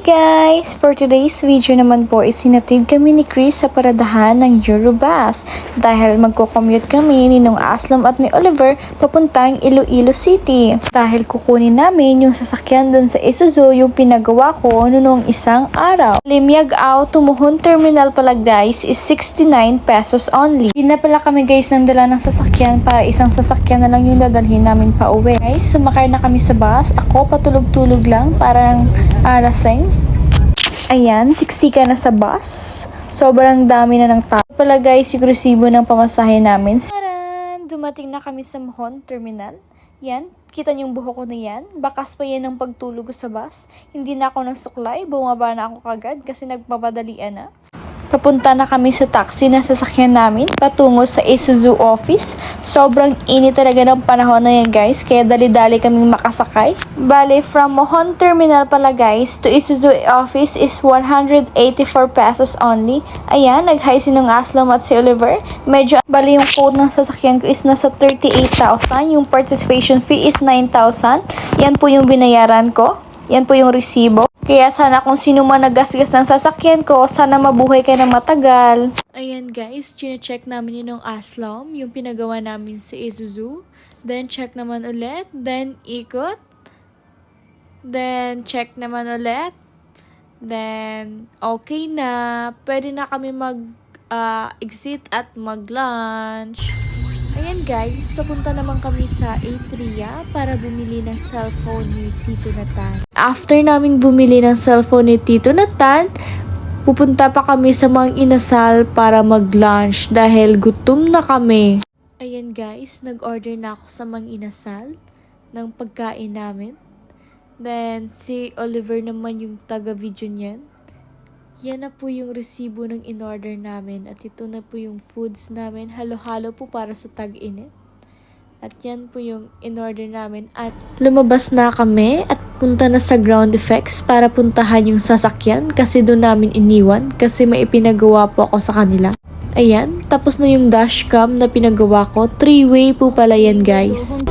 guys! For today's video naman po is kami ni Chris sa paradahan ng Eurobus dahil magko-commute kami ni Nung Aslom at ni Oliver papuntang Iloilo City. Dahil kukunin namin yung sasakyan dun sa Isuzu yung pinagawa ko noong isang araw. Limyag out to Muhon Terminal pala guys is 69 pesos only. Hindi na pala kami guys nang dala ng sasakyan para isang sasakyan na lang yung dadalhin namin pa uwi. Guys, sumakay na kami sa bus. Ako patulog-tulog lang parang alasing. Ayan, siksika na sa bus. Sobrang dami na ng tao. Pala guys, yung resibo ng pamasahe namin. Taran! Dumating na kami sa Mohon Terminal. Yan, kita niyo yung buhok ko na yan. Bakas pa yan ng pagtulog sa bus. Hindi na ako nagsuklay, bumaba na ako kagad kasi nagpapadalian na. Papunta na kami sa taxi na sasakyan namin patungo sa Isuzu office. Sobrang init talaga ng panahon na yan guys, kaya dali-dali kaming makasakay. Bale, from Mohon Terminal pala guys to Isuzu office is 184 pesos only. Ayan, nag-hi si nung Aslom at si Oliver. Medyo, bale yung quote ng sasakyan ko is nasa 38,000. Yung participation fee is 9,000. Yan po yung binayaran ko. Yan po yung resibo. Kaya sana kung sino man nagasgas ng sasakyan ko, sana mabuhay ka na matagal. Ayan guys, chine-check namin yun ng Aslom, yung pinagawa namin sa Isuzu. Then check naman ulit, then ikot. Then check naman ulit. Then okay na, pwede na kami mag ah, exit at mag-lunch. Ayan guys, papunta naman kami sa Atria para bumili ng cellphone ni Tito Nathan. After naming bumili ng cellphone ni Tito Nathan, pupunta pa kami sa Mang Inasal para mag-lunch dahil gutom na kami. Ayan guys, nag-order na ako sa Mang Inasal ng pagkain namin. Then, si Oliver naman yung taga-video niyan. Yan na po yung resibo ng in-order namin at ito na po yung foods namin. Halo-halo po para sa tag-init. At yan po yung in-order namin at lumabas na kami at punta na sa ground effects para puntahan yung sasakyan kasi doon namin iniwan kasi may ipinagawa po ako sa kanila. Ayan, tapos na yung dashcam na pinagawa ko. Three-way po pala yan guys.